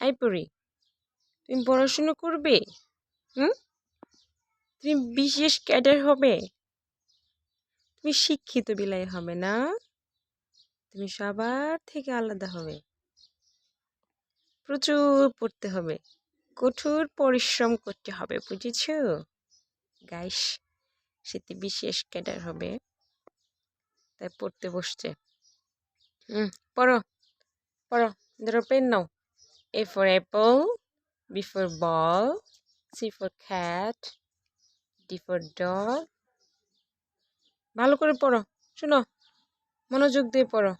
I পড়ি। তুমি পড়াশুনো করবে? হুম? তুমি বিশেষ ক্যাডার হবে? তুমি শিক্ষিত বিলাই হবে না? তুমি সবার থেকে আলাদা হবে। প্রচুর পড়তে হবে। কঠোর পরিশ্রম করতে হবে, বুঝেছ? গাইস সেটি বিশেষ ক্যাডার হবে। তাই পড়তে বসছে। হুম, পড়ো। পড়ো, ধরো পেন নাও। A for apple B for ball C for cat D for dog ভালো করে পড়ো, শোনো, মনোযোগ দিয়ে পড়ো।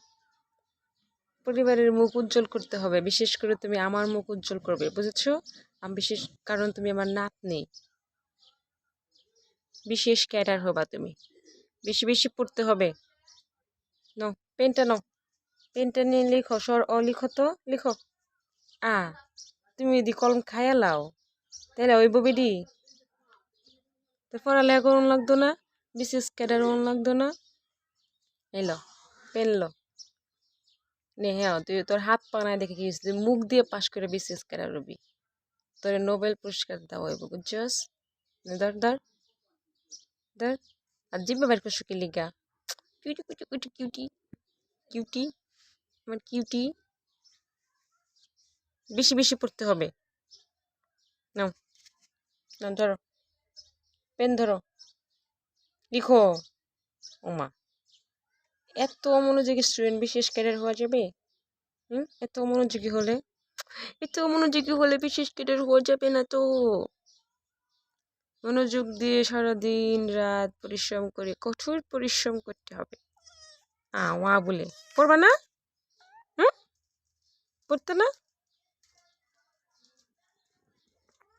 পরিবারের মুখ উজ্জ্বল করতে হবে, বিশেষ করে তুমি আমার মুখ উজ্জ্বল করবে, বুঝেছ? আমি বিশেষ, কারণ তুমি আমার নাত নেই বিশেষ ক্যাডার হবা তুমি। বেশি বেশি পড়তে হবে। নাও, পেনটা নাও। পেনটা নিয়ে লিখো সর অ লিখো তো, লিখো। আ, তুমি যদি কলম খাইয়া লাও তাহলে ওই ববিডি তো পড়ালেখা করুন লাগতো না বিশেষ ক্যাডার করুন লাগতো না। এলো পেন লো। নে হ্যাঁ তুই তোর হাত পানায় দেখে কি তুই মুখ দিয়ে পাশ করে বিশেষ ক্যাডার রবি তোর নোবেল পুরস্কার দেওয়া হইব, বুঝছস? ধর ধর। ধর। আর জিব্বা বের করছ কি লিগা? Cutie cutie cutie cutie cutie. আমার কিউটি। বেশি বেশি পড়তে হবে। নাও নাও, ধরো। পেন ধরো। লিখো। ওমা এত অমনোযোগী স্টুডেন্ট বিশেষ ক্যাডার হওয়া যাবে? হুম? এত অমনোযোগী হলে? এত অমনোযোগী হলে বিশেষ ক্যাডার হওয়া যাবে না তো? মনোযোগ দিয়ে সারাদিন রাত পরিশ্রম করে, কঠোর পরিশ্রম করতে হবে। আ, ওয়া বলে। পড়বা না? হুম? পড়তে না?